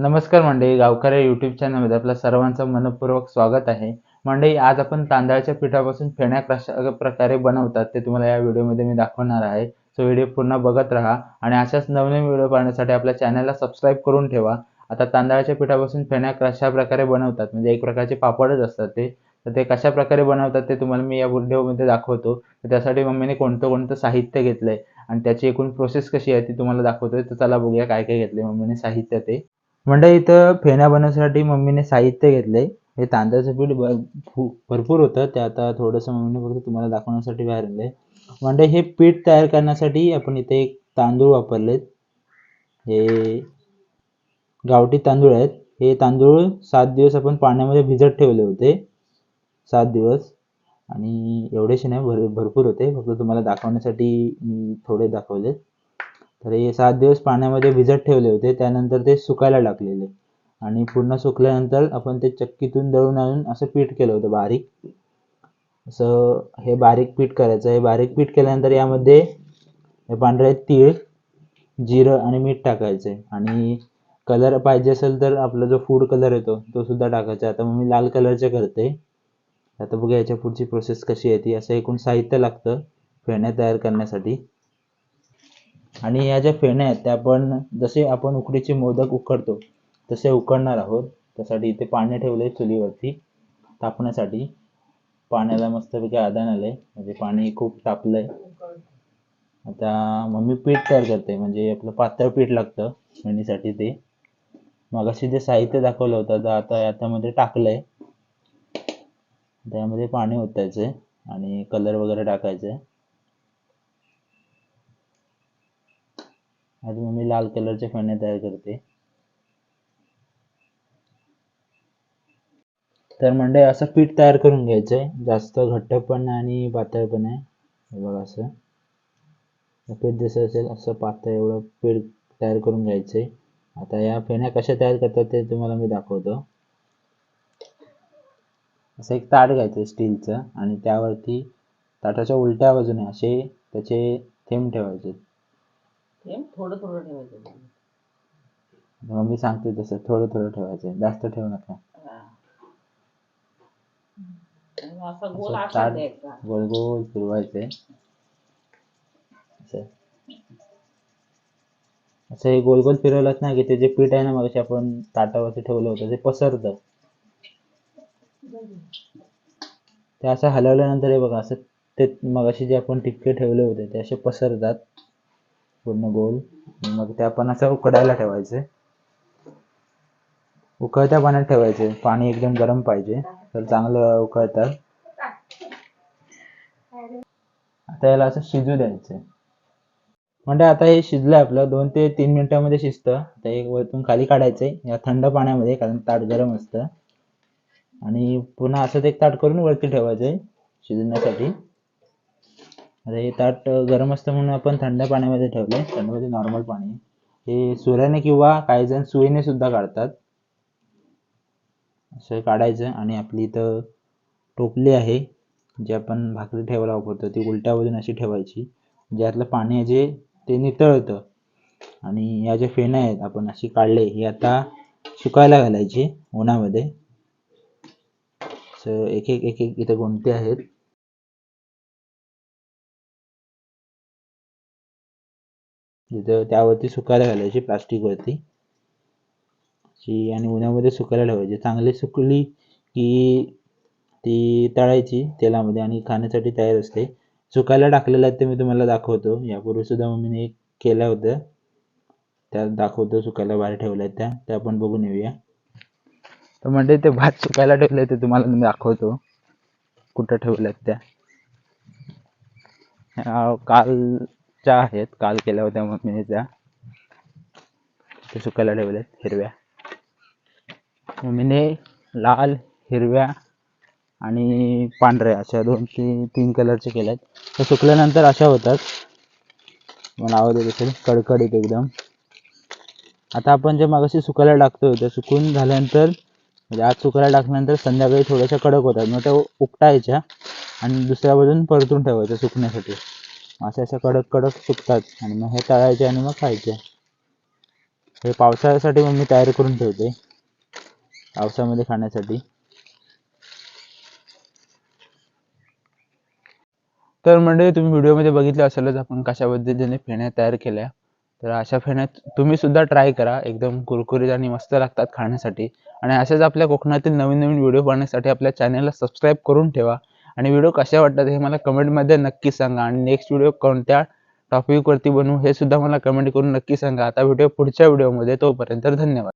नमस्कार मंडळी गावकऱ्या यूट्यूब चॅनलमध्ये आपल्या सर्वांचं मनपूर्वक स्वागत आहे. मंडळी आज आपण तांदळाच्या पिठापासून फेण्या कशा प्रकारे बनवतात ते तुम्हाला या व्हिडिओमध्ये मी दाखवणार आहे. सो व्हिडिओ पूर्ण बघत राहा आणि अशाच नवनवीन व्हिडिओ पाहण्यासाठी आपल्या चॅनलला सबस्क्राईब करून ठेवा. आता तांदळाच्या पिठापासून फेण्या कशा प्रकारे बनवतात म्हणजे एक प्रकारचे पापडच असतात ते. तर ते कशा प्रकारे बनवतात ते तुम्हाला मी या व्हिडिओमध्ये दाखवतो. तर त्यासाठी मम्मीने कोणतं कोणतं साहित्य घेतलंय आणि त्याची एकूण प्रोसेस कशी आहे ती तुम्हाला दाखवतोय. तर चला बघूया काय काय घेतलंय मम्मीने साहित्य ते. म्हणजे इथं फेण्या बनवण्यासाठी मम्मीने साहित्य घेतलंय. हे तांदळाचं पीठ भरपूर होतं. ते आता थोडंसं मम्मीने फक्त तुम्हाला दाखवण्यासाठी बाहेर आलेलं आहे म्हणजे हे पीठ तयार करण्यासाठी आपण इथे एक तांदूळ वापरलेत. हे गावठी तांदूळ आहेत. हे तांदूळ सात दिवस आपण पाण्यामध्ये भिजत ठेवले होते. सात दिवस. आणि एवढेसे नाही भर भरपूर होते. फक्त तुम्हाला दाखवण्यासाठी मी थोडे दाखवलेत. तर हे सात दिवस पाण्यामध्ये भिजत ठेवले होते त्यानंतर ते सुकायला टाकलेले. आणि पूर्ण सुकल्यानंतर आपण ते चक्कीतून दळून आणून असं पीठ केलं होतं बारीक. असं हे बारीक पीठ करायचं. हे बारीक पीठ केल्यानंतर यामध्ये हे पांढरे तीळ जिरं आणि मीठ टाकायचं. आणि कलर पाहिजे असेल तर आपला जो फूड कलर येतो तो सुद्धा टाकायचा. आता मग मी लाल कलरचे करते. आता बघा याच्या पुढची प्रोसेस कशी आहे ती. असं एकूण साहित्य लागतं फेण्या तयार करण्यासाठी. आणि या ज्या फेण्या आहेत त्या आपण जसे आपण उकडीचे मोदक उकडतो तसे उकडणार आहोत. त्यासाठी इथे पाणी ठेवले चुलीवरती. तापण्यासाठी. पाण्याला मस्तपैकी आदान आलंय. म्हणजे पाणी खूप तापलंय. आता मम्मी पीठ तयार करते. म्हणजे आपलं पातळ पीठ लागतं फेणीसाठी ते. मगाशी जे साहित्य दाखवलं होतं तर आता याच्यामध्ये टाकलंय. त्यामध्ये पाणी ओतायचंय आणि कलर वगैरे टाकायचे आज मम्मी लाल कलरच्या फेण्या तयार करते. तर म्हणजे असं पीठ तयार करून घ्यायचंय. जास्त घट्ट पण आणि पातळ पण आहे. हे बघा असं. पीठ जसं असेल असं पातळ एवढं पीठ तयार करून घ्यायचंय. आता या फेण्या कशा तयार करतात ते तुम्हाला मी दाखवतो. असं एक ताट घ्यायचं स्टीलचं आणि त्यावरती ताटाच्या उलट्या बाजूने असे त्याचे थेंब ठेवायचे. थोडं थोडं ठेवायचं मग मी सांगते तसं थोडं थोडं ठेवायचं जास्त ठेवू नका. आणि मग असा गोल असं आकार ताट द्यायचा. गोल गोल फिरवायचे. असं. असं हे गोल गोल फिरवलं ना की ते जे पीठ आहे ना मग आपण ताटावरती ठेवलं होतं ते पसरतं. ते असं हलवल्यानंतर हे बघा असं ते मगाशी जे आपण टिक्के ठेवले होते ते असे पसरतात. पूर्ण गोल. मग त्या पण असं उकडायला ठेवायचे. उकळत्या पाण्यात ठेवायचे. पाणी एकदम गरम पाहिजे. तर चांगलं उकळतात. आता याला असं शिजू द्यायचं. म्हणजे आता हे शिजलं आपलं. दोन ते तीन मिनिटांमध्ये शिजतं. आता एक वरतून खाली काढायचंय या थंड पाण्यामध्ये कारण ताट गरम असतं. आणि पुन्हा असंच एक ताट करून वरती ठेवायचंय शिजण्यासाठी आता हे ताट गरम असतं म्हणून आपण थंड पाण्यामध्ये ठेवलं आहे थंडमध्ये नॉर्मल पाणी हे सुऱ्याने किंवा काही जण सुईने सुद्धा काढतात. असं काढायचं आणि आपली इथं टोपली आहे जे आपण भाकरी ठेवायला वापरतो. ती उलट्या अशी ठेवायची ज्यातलं पाणी आहे जे ते नितळतं. आणि या ज्या फेण्या आहेत आपण अशी काढले ही आता सुकायला घालायची उन्हामध्ये. एक एक एक एक इथं गुंठे आहेत. तिथं त्यावरती सुकायला घालायची प्लास्टिकवरती अशी आणि उन्हामध्ये सुकायला ठेवायची. चांगली सुकली की ती तळायची तेलामध्ये आणि खाण्यासाठी तयार असते. सुकायला टाकलेलं आहे ते मी तुम्हाला दाखवतो. यापूर्वी सुद्धा मम्मीने एक केलं होतं. त्या दाखवतो सुकायला बाहेर ठेवल्या आहेत त्या. त्या आपण बघून येऊया. तर म्हणजे ते भात सुकायला ठेवले ते तुम्हाला मी दाखवतो. कुठं ठेवल्यात त्या. काल कालच्या आहेत. काल केल्या होत्या मम्मीने त्या ते सुकायला ठेवल्यात हिरव्या. मम्मीने लाल हिरव्या आणि पांढऱ्या अशा दोन तीन तीन कलरचे आहेत तर सुकल्यानंतर अशा होतात. मला आवडत असेल कडकडीत एकदम. आता आपण जे मगाशी सुकायला टाकतोय ते सुकून झाल्यानंतर म्हणजे आज सुकायला टाकल्यानंतर संध्याकाळी थोड्याशा कडक होतात. मग त्या उपटायच्या आणि दुसऱ्या बाजून परतून ठेवायच्या सुकण्यासाठी. असे अशा कडक कडक सुकतात आणि मग हे तळायचे आणि मग खायचे. हे पावसाळ्यासाठी मग मी तयारी करून ठेवते पावसामध्ये खाण्यासाठी. तर म्हणजे तुम्ही व्हिडिओमध्ये बघितलं असेलच आपण कशा पद्धतीने फेण्या तयार केल्या. तर अशा फेण्या तुम्ही सुद्धा ट्राय करा एकदम कुरकुरीत आणि मस्त लागतात खाण्यासाठी. आणि असेच आपल्या कोकणातील नवीन नवीन व्हिडिओ पाहण्यासाठी आपल्या चॅनलला सबस्क्राईब करून ठेवा. आणि व्हिडिओ कशा वाटतात हे मला कमेंटमध्ये नक्की सांगा. आणि नेक्स्ट व्हिडिओ कोणत्या टॉपिकवरती बनवू हे सुद्धा मला कमेंट करून नक्की सांगा. आता व्हिडिओ पुढच्या व्हिडिओमध्ये तोपर्यंत धन्यवाद.